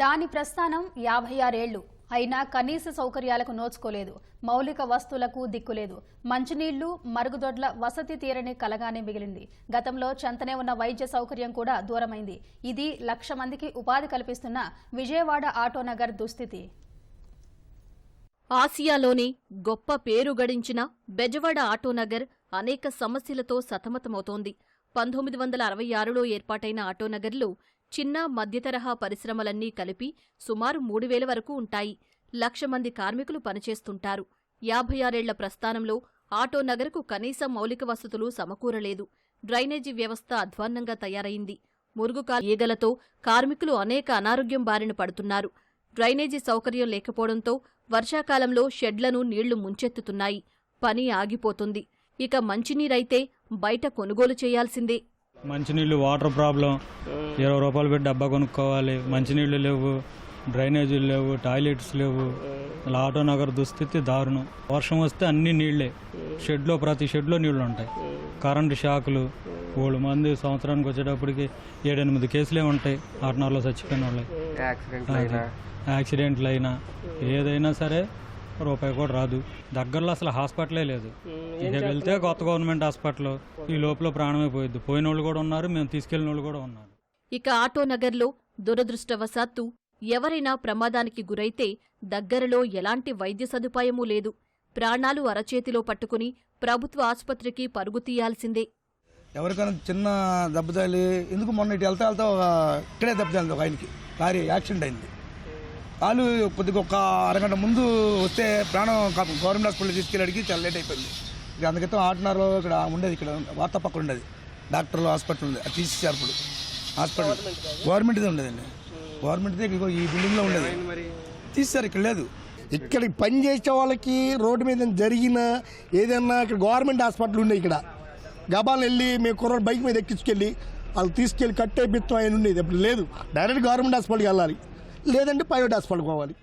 దాని ప్రస్థానం యాభై ఆరేళ్ళు. అయినా కనీస సౌకర్యాలకు నోచుకోలేదు. మౌలిక వస్తువులకు దిక్కులేదు. మంచినీళ్ళు మరుగుదొడ్ల వసతి తీరని కలగానే మిగిలింది. గతంలో చెంతనే ఉన్న వైద్య సౌకర్యం కూడా దూరమైంది. ఇది లక్ష మందికి ఉపాధి కల్పిస్తున్న విజయవాడ ఆటోనగర్ దుస్థితి. ఆసియాలోనే గొప్ప పేరు గడించిన బెజవాడ ఆటోనగర్ అనేక సమస్యలతో సతమతమవుతోంది. పంతొమ్మిది వందల అరవై ఆరులో ఏర్పాటైన ఆటోనగర్లో చిన్న మధ్యతరహా పరిశ్రమలన్నీ కలిపి సుమారు మూడు వేల వరకు ఉంటాయి. లక్ష మంది కార్మికులు పనిచేస్తుంటారు. యాభై ఆరేళ్ళ ప్రస్థానంలో ఆటోనగర్కు కనీస మౌలిక వసతులు సమకూరలేదు. డ్రైనేజీ వ్యవస్థ అధ్వాన్నంగా తయారైంది. మురుగుకాల ఈగలతో కార్మికులు అనేక అనారోగ్యం బారిన పడుతున్నారు. డ్రైనేజీ సౌకర్యం లేకపోవడంతో వర్షాకాలంలో షెడ్లను నీళ్ళు ముంచెత్తుతున్నాయి. పని ఆగిపోతుంది. ఇక మంచినీరైతే బయట కొనుగోలు చేయాల్సిందే. మంచినీళ్ళు వాటర్ ప్రాబ్లం ఇరవై రూపాయలు పెట్టి డబ్బా కొనుక్కోవాలి. మంచినీళ్ళు లేవు డ్రైనేజీలు లేవు టాయిలెట్స్ లేవు. ఇలా ఆటో నగర్ దుస్థితి దారుణం. వర్షం వస్తే అన్ని నీళ్ళే షెడ్లో ప్రతి షెడ్లో నీళ్ళు ఉంటాయి. కరెంటు షాకులు. మూడు మంది సంవత్సరానికి వచ్చేటప్పటికి ఏడెనిమిది కేసులే ఉంటాయి ఆటనగర్లో చచ్చిపోయిన వాళ్ళే యాక్సిడెంట్లు అయినా. ఏదైనా సరే రూపాయి కూడా రాదు. దగ్గరలో అసలు హాస్పిటలే లేదు. ఇక వెళ్తే కొత్త గవర్నమెంట్ హాస్పిటల్. ఈ లోపల ప్రాణమే పోయిద్ది. పోయిన వాళ్ళు కూడా ఉన్నారు మేము తీసుకెళ్ళిన వాళ్ళు కూడా ఉన్నారు. ఇక ఆటోనగర్లో దురదృష్టవశాత్తు ఎవరైనా ప్రమాదానికి గురైతే దగ్గరలో ఎలాంటి వైద్య సదుపాయమూ లేదు. ప్రాణాలు అరచేతిలో పట్టుకుని ప్రభుత్వ ఆసుపత్రికి పరుగు తీయాల్సిందే. ఎవరికైనా చిన్న దెబ్బ తగిలి ఎందుకు మొన్న ఇటు వెళ్తా వెళ్తా ఇక్కడే దెబ్బ తగిలింది ఒక ఆయనకి. లారీ యాక్సిడెంట్ అయింది. వాళ్ళు కొద్దిగా ఒక అరగంట ముందు వస్తే ప్రాణం కాపు గవర్నమెంట్ హాస్పిటల్ తీసుకెళ్ళడానికి చాలా లేట్ అయిపోయింది. ఇక అందుకైతే ఆటనారులో ఇక్కడ ఉండేది ఇక్కడ వార్తా పక్కన ఉండేది. డాక్టర్లు హాస్పిటల్ ఉంది అది తీసేసారు ఇప్పుడు. హాస్పిటల్. గవర్నమెంట్దే ఉండేదండి. గవర్నమెంట్దే ఈ బిల్డింగ్లో ఉండేది. తీసేసారు ఇక్కడ లేదు. ఇక్కడ పని చేసే వాళ్ళకి రోడ్డు మీద జరిగిన ఏదైనా ఇక్కడ గవర్నమెంట్ హాస్పిటల్ ఉన్నాయి ఇక్కడ. గబాలు వెళ్ళి మేము కుర్రోడు బైక్ మీద ఎక్కించుకెళ్ళి వాళ్ళు తీసుకెళ్ళి కట్టే బిత్తం ఆయన ఉండేది. ఇప్పుడు లేదు. డైరెక్ట్ గవర్నమెంట్ హాస్పిటల్కి వెళ్ళాలి. లేదంటే ప్రైవేట్ హాస్పిటల్ పోవాలి.